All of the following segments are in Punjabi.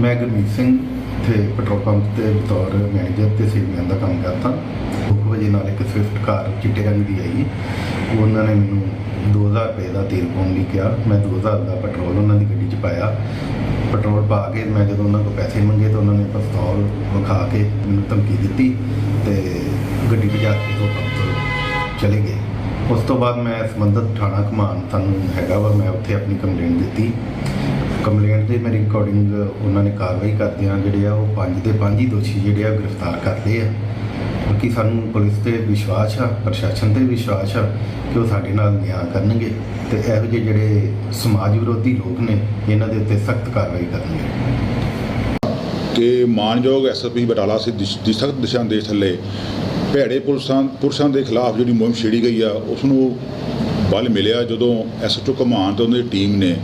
ਮੈਂ ਗੁਰਮੀਤ ਸਿੰਘ ਤੇ ਪੈਟਰੋਲ ਪੰਪ ਤੇ ਬਤੌਰ ਮੈਨੇਜਰ ਤੇ ਸੇਲਮੈਨ ਦਾ ਕੰਮ ਕਰਦਾ। 2 ਵਜੇ ਨਾਲ ਇੱਕ ਸਵਿਫਟ ਕਾਰ ਚਿੱਟੇ ਰੰਗ ਦੀ ਆਈ। ਉਹਨਾਂ ਨੇ ਮੈਨੂੰ 2000 ਰੁਪਏ ਦਾ ਤੇਲ ਪਾਉਣ ਲਈ ਕਿਹਾ। ਮੈਂ 2000 ਦਾ ਪੈਟਰੋਲ ਉਹਨਾਂ ਦੀ ਗੱਡੀ 'ਚ ਪਾਇਆ। ਪੈਟਰੋਲ ਪਾ ਕੇ ਮੈਂ ਜਦੋਂ ਉਹਨਾਂ ਕੋਲ ਪੈਸੇ ਮੰਗੇ ਤਾਂ ਉਹਨਾਂ ਨੇ ਪਿਸਤੌਲ ਵਿਖਾ ਕੇ ਮੈਨੂੰ ਧਮਕੀ ਦਿੱਤੀ ਤੇ ਗੱਡੀ ਭਜਾ ਕੇ ਤੋਂ ਪੰਪ ਚਲੇ ਗਏ। ਉਸ ਤੋਂ ਬਾਅਦ ਮੈਂ ਸੰਬੰਧਿਤ ਥਾਣਾ ਕਮਾਨ ਸਾਨੂੰ ਹੈਗਾ ਵਾ। ਮੈਂ ਉੱਥੇ ਆਪਣੀ ਕੰਪਲੇਂਟ ਦਿੱਤੀ। ਕੰਪਲੇਂਟ ਦੇ ਮੇਰੀ ਰਿਕਾਰਡਿੰਗ ਉਹਨਾਂ ਨੇ ਕਾਰਵਾਈ ਕਰਦਿਆਂ ਜਿਹੜੇ ਆ ਉਹ ਪੰਜ ਦੇ ਪੰਜ ਹੀ ਦੋਸ਼ੀ ਜਿਹੜੇ ਆ ਗ੍ਰਿਫਤਾਰ ਕਰ ਲਏ ਆ। ਕਿਉਂਕਿ ਸਾਨੂੰ ਪੁਲਿਸ ਤੇ ਵਿਸ਼ਵਾਸ ਆ, ਪ੍ਰਸ਼ਾਸਨ ਤੇ ਵਿਸ਼ਵਾਸ ਆ ਕਿ ਉਹ ਸਾਡੇ ਨਾਲ ਨਿਆਂ ਕਰਨਗੇ ਤੇ ਇਹੋ ਜਿਹੇ ਜਿਹੜੇ ਸਮਾਜ ਵਿਰੋਧੀ ਲੋਕ ਨੇ, ਇਹਨਾਂ ਦੇ ਉੱਤੇ ਸਖਤ ਕਾਰਵਾਈ ਕਰਨਗੇ। ਕਿ ਮਾਨਯੋਗ ਐਸਐਸਪੀ ਬਟਾਲਾ ਸੇ ਦੀ ਸਖਤ ਦਿਸ਼ਾ ਨਿਰਦੇਸ਼ ਥੱਲੇ ਭੈੜੇ ਪੁਲਿਸਾਂ ਪੁਰਸ਼ਾਂ ਦੇ ਖਿਲਾਫ ਜਿਹੜੀ ਮੁਹਿੰਮ ਛੇੜੀ ਗਈ ਆ ਉਸ ਨੂੰ ਬਲ ਮਿਲਿਆ ਜਦੋਂ ਐਸਐਚਓ ਕਮਾਨ ਤੇ ਉਹਨਾਂ ਦੀ ਟੀਮ ਨੇ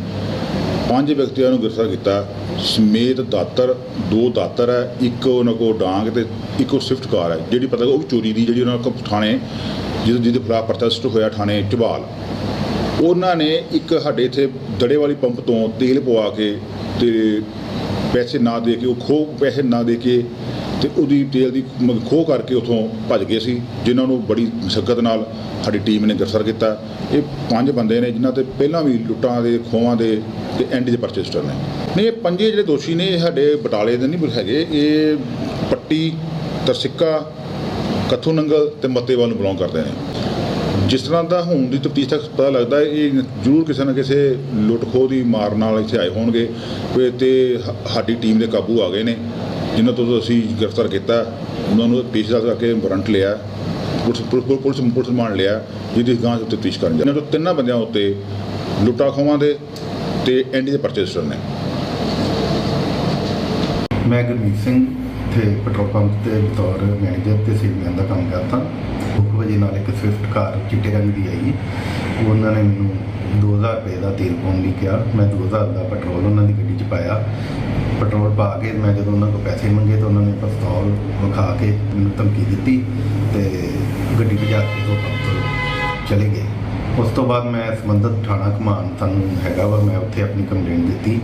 ਪੰਜ ਵਿਅਕਤੀਆਂ ਨੂੰ ਗ੍ਰਿਫਤਾਰ ਕੀਤਾ। ਸਮੇਤ ਦਾਤਰ, ਦੋ ਦਾਤਰ ਹੈ, ਇੱਕ ਉਹਨਾਂ ਕੋਲ ਡਾਂਗ ਤੇ ਇੱਕ ਉਹ ਸਵਿਫਟ ਕਾਰ ਹੈ। ਜਿਹੜੀ ਪਤਾ ਉਹ ਵੀ ਚੋਰੀ ਦੀ ਜਿਹੜੀ ਉਹਨਾਂ ਕੋਲ ਥਾਣੇ, ਜਿਹਦੇ ਜਿਹਦੇ ਖਿਲਾਫ ਪ੍ਰੋਟੈਸਟ ਹੋਇਆ ਥਾਣੇ ਝਬਾਲ ਉਹਨਾਂ ਨੇ ਇੱਕ ਸਾਡੇ ਇੱਥੇ ਦੜੇ ਵਾਲੀ ਪੰਪ ਤੋਂ ਤੇਲ ਪਵਾ ਕੇ ਤੇ ਪੈਸੇ ਨਾ ਦੇ ਕੇ ਉਹ ਖੋ ਪੈਸੇ ਨਾ ਦੇ ਕੇ ਤੇ ਉਹਦੀ ਤੇਲ ਦੀ ਖੋਹ ਕਰਕੇ ਉਥੋਂ ਭੱਜ ਗਏ ਸੀ, ਜਿਨ੍ਹਾਂ ਨੂੰ ਬੜੀ ਮੁਸ਼ਕਲ ਨਾਲ ਸਾਡੀ ਟੀਮ ਨੇ ਗ੍ਰਿਫਤਾਰ ਕੀਤਾ। ਇਹ ਪੰਜ ਬੰਦੇ ਨੇ, ਜਿਨ੍ਹਾਂ ਤੇ ਪਹਿਲਾਂ ਵੀ ਲੁੱਟਾਂ ਦੇ, ਖੋਹਾਂ ਦੇ ਤੇ ਐਂਡੀ ਦੇ ਪਰਚੇਸਟਰ ਨੇ ਨਹੀਂ, ਇਹ ਪੰਜੇ ਜਿਹੜੇ ਦੋਸ਼ੀ ਨੇ, ਇਹ ਸਾਡੇ ਬਟਾਲੇ ਦੇ ਨਹੀਂ ਹੈਗੇ। ਇਹ ਪੱਟੀ, ਤਰਸਿੱਕਾ ਕੱਥੂ ਨੰਗਲ ਤੇ ਮੱਤੇਵਾਲ ਨੂੰ ਬਿਲੋਂਗ ਕਰਦੇ ਨੇ। ਜਿਸ ਤਰ੍ਹਾਂ ਦਾ ਹੁਣ ਦੀ ਤਫਤੀਸ਼ ਤੱਕ ਪਤਾ ਲੱਗਦਾ ਇਹ ਜ਼ਰੂਰ ਕਿਸੇ ਨਾ ਕਿਸੇ ਲੁੱਟ ਖੋਹ ਦੀ ਮਾਰ ਨਾਲ ਇੱਥੇ ਆਏ ਹੋਣਗੇ। ਤੇ- ਹ- ਸਾਡੀ ਟੀਮ ਦੇ ਕਾਬੂ ਆ ਗਏ ਨੇ। ਜਿਨ੍ਹਾਂ ਤੋਂ ਅਸੀਂ ਗ੍ਰਿਫਤਾਰ ਕੀਤਾ, ਉਹਨਾਂ ਨੂੰ ਪੇਸ਼ਦਾਰ ਕਰਕੇ ਵਾਰੰਟ ਲਿਆ, ਪੁਲਿਸ ਪੁਲਿਸ ਪੁਲਿਸ ਪੁਲਿਸ ਮਾਨ ਲਿਆ, ਜਿਹਦੀ ਗਾਂਹ ਉੱਤੇ ਤਫਤੀਸ਼ ਕਰਨ ਜਾ ਇਹਨਾਂ ਤੋਂ ਤਿੰਨਾਂ ਬੰਦਿਆਂ ਉੱਤੇ ਲੁੱਟਾ ਖੋਹਾਂ ਦੇ ਤੇ ਐਂਡੀ ਦੇ ਪਰਚੇਸਟਰ ਨੇ। ਮੈਂ ਗੁਰਮੀਤ ਸਿੰਘ ਤੇ ਪੈਟਰੋਲ ਪੰਪ ਤੇ ਬਤੌਰ ਮੈਨੇਜਰ ਤੇ ਸੇਲਮੈਨ ਦਾ ਕੰਮ ਕਰਦਾ। 2 ਵਜੇ ਨਾਲ ਇੱਕ ਸਵਿਫਟ ਕਾਰ ਚਿੱਟੇ ਰੰਗ ਦੀ ਆਈ। ਉਹਨਾਂ ਨੇ ਮੈਨੂੰ 2000 ਰੁਪਏ ਦਾ ਤੇਲ ਪਾਉਣ ਲਈ ਕਿਹਾ। ਮੈਂ 2000 ਦਾ ਪੈਟਰੋਲ ਉਹਨਾਂ ਦੀ ਗੱਡੀ 'ਚ ਪਾਇਆ। ਪੈਟਰੋਲ ਪਾ ਕੇ ਮੈਂ ਜਦੋਂ ਉਹਨਾਂ ਕੋਲ ਪੈਸੇ ਮੰਗੇ ਤਾਂ ਉਹਨਾਂ ਨੇ ਪਿਸਤੌਲ ਵਿਖਾ ਕੇ ਮੈਨੂੰ ਧਮਕੀ ਦਿੱਤੀ ਤੇ ਗੱਡੀ ਭਜਾ ਕੇ ਤੋਂ ਪੰਪ ਚਲੇ ਗਏ। ਉਸ ਤੋਂ ਬਾਅਦ ਮੈਂ ਸੰਬੰਧਿਤ ਥਾਣਾ ਕਮਾਨ ਸਾਨੂੰ ਹੈਗਾ ਵਾ, ਮੈਂ ਉੱਥੇ ਆਪਣੀ ਕੰਪਲੇਂਟ ਦਿੱਤੀ।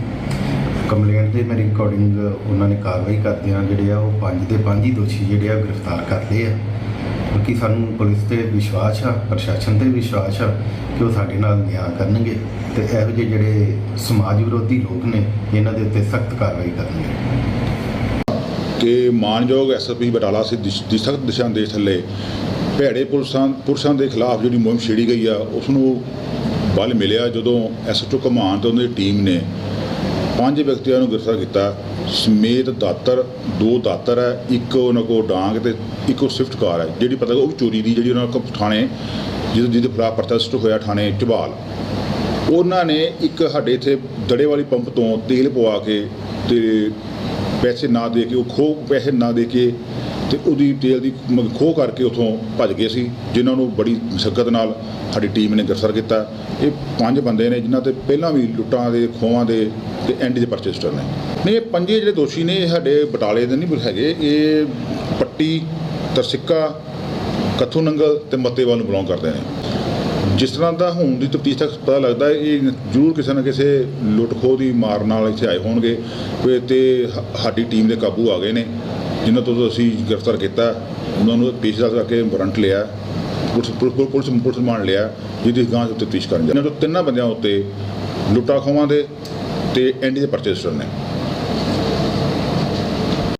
ਕੰਪਲੇਂਟ ਦੇ ਮੇਰੀ ਰਿਕਾਰਡਿੰਗ ਉਹਨਾਂ ਨੇ ਕਾਰਵਾਈ ਕਰਦਿਆਂ ਜਿਹੜੇ ਆ ਉਹ ਪੰਜ ਦੇ ਪੰਜ ਹੀ ਦੋਸ਼ੀ ਜਿਹੜੇ ਆ ਗ੍ਰਿਫਤਾਰ ਕਰ ਲਏ ਆ। ਬਾਕੀ ਸਾਨੂੰ ਪੁਲਿਸ ਤੇ ਵਿਸ਼ਵਾਸ ਆ, ਪ੍ਰਸ਼ਾਸਨ ਤੇ ਵਿਸ਼ਵਾਸ ਆ ਕਿ ਉਹ ਸਾਡੇ ਨਾਲ ਨਿਆਂ ਕਰਨਗੇ ਤੇ ਇਹੋ ਜਿਹੇ ਜਿਹੜੇ ਸਮਾਜ ਵਿਰੋਧੀ ਲੋਕ ਨੇ, ਇਹਨਾਂ ਦੇ ਉੱਤੇ ਸਖਤ ਕਾਰਵਾਈ ਕਰਨਗੇ। ਕਿ ਮਾਨਯੋਗ ਐਸਐਸਪੀ ਬਟਾਲਾ ਸੇ ਸਖਤ ਦਿਸ਼ਾ ਨਿਰਦੇਸ਼ ਥੱਲੇ ਭੈੜੇ ਪੁਲਿਸਾਂ ਪੁਰਸ਼ਾਂ ਦੇ ਖਿਲਾਫ ਜਿਹੜੀ ਮੁਹਿੰਮ ਛੇੜੀ ਗਈ ਆ ਉਸ ਨੂੰ ਬਲ ਮਿਲਿਆ ਜਦੋਂ ਐਸਐਚਓ ਕਮਾਨ ਤੇ ਉਹਨਾਂ ਦੀ ਟੀਮ ਨੇ ਪੰਜ ਵਿਅਕਤੀਆਂ ਨੂੰ ਗ੍ਰਿਫਤਾਰ ਕੀਤਾ। ਸਮੇਤ ਦਾਤਰ, ਦੋ ਦਾਤਰ ਹੈ, ਇੱਕ ਉਹਨਾਂ ਕੋਲ ਡਾਂਗ ਤੇ ਇੱਕ ਉਹ ਸਵਿਫਟ ਕਾਰ ਹੈ। ਜਿਹੜੀ ਪਤਾ ਉਹ ਵੀ ਚੋਰੀ ਦੀ ਜਿਹੜੀ ਉਹਨਾਂ ਕੋਲ ਥਾਣੇ, ਜਿਹਦੇ ਜਿਹਦੇ ਖਿਲਾਫ ਪ੍ਰੋਟੈਸਟ ਹੋਇਆ ਥਾਣੇ ਝਬਾਲ ਉਹਨਾਂ ਨੇ ਇੱਕ ਸਾਡੇ ਇੱਥੇ ਦੜੇ ਵਾਲੀ ਪੰਪ ਤੋਂ ਤੇਲ ਪਵਾ ਕੇ ਤੇ ਪੈਸੇ ਨਾ ਦੇ ਕੇ ਉਹ ਖੋ ਪੈਸੇ ਨਾ ਦੇ ਕੇ ਤੇ ਉਹਦੀ ਤੇਲ ਦੀ ਮ- ਖੋਹ ਕਰਕੇ ਉਥੋਂ ਭੱਜ ਗਏ ਸੀ, ਜਿਨ੍ਹਾਂ ਨੂੰ ਬੜੀ ਮੁਸ਼ਕਲ ਨਾਲ ਸਾਡੀ ਟੀਮ ਨੇ ਗ੍ਰਿਫਤਾਰ ਕੀਤਾ। ਇਹ ਪੰਜ ਬੰਦੇ ਨੇ, ਜਿਨ੍ਹਾਂ ਤੇ ਪਹਿਲਾਂ ਵੀ ਲੁੱਟਾਂ ਦੇ, ਖੋਹਾਂ ਦੇ ਤੇ ਐਂਡੀ ਦੇ ਪਰਚੇਸਟਰ ਨੇ। ਨਹੀਂ, ਇਹ ਪੰਜੇ ਜਿਹੜੇ ਦੋਸ਼ੀ ਨੇ, ਇਹ ਸਾਡੇ ਬਟਾਲੇ ਦੇ ਨਹੀਂ ਹੈਗੇ। ਇਹ ਪੱਟੀ, ਤਰਸਿੱਕਾ ਕੱਥੂ ਨੰਗਲ ਤੇ ਮੱਤੇਵਾਲ ਨੂੰ ਬਿਲੋਂਗ ਕਰਦੇ ਨੇ। ਜਿਸ ਤਰ੍ਹਾਂ ਦਾ ਹੁਣ ਦੀ ਤਫਤੀਸ਼ ਤੱਕ ਪਤਾ ਲੱਗਦਾ ਇਹ ਜ਼ਰੂਰ ਕਿਸੇ ਨਾ ਕਿਸੇ ਲੁੱਟ ਖੋਹ ਦੀ ਮਾਰ ਨਾਲ ਇੱਥੇ ਆਏ ਹੋਣਗੇ। ਤੇ- ਹ- ਸਾਡੀ ਟੀਮ ਦੇ ਕਾਬੂ ਆ ਗਏ ਨੇ। ਜਿਨ੍ਹਾਂ ਤੋਂ ਅਸੀਂ ਗ੍ਰਿਫਤਾਰ ਕੀਤਾ, ਉਹਨਾਂ ਨੂੰ ਪੇਸ਼ਦਾਰ ਕਰਕੇ ਵਾਰੰਟ ਲਿਆ, ਪੁਲਿਸ ਪੁਲਿਸ ਪੁਲਿਸ ਪੁਲਿਸ ਮਾਨ ਲਿਆ, ਜਿਹਦੀ ਗਾਂਹ ਉੱਤੇ ਤਫਤੀਸ਼ ਕਰਨ ਜਾ ਇਹਨਾਂ ਤੋਂ ਤਿੰਨਾਂ ਬੰਦਿਆਂ ਉੱਤੇ ਲੁੱਟਾ ਖੋਹਾਂ ਦੇ ਤੇ ਐਂਡੀ ਦੇ ਪਰਚੇਸਟਰ ਨੇ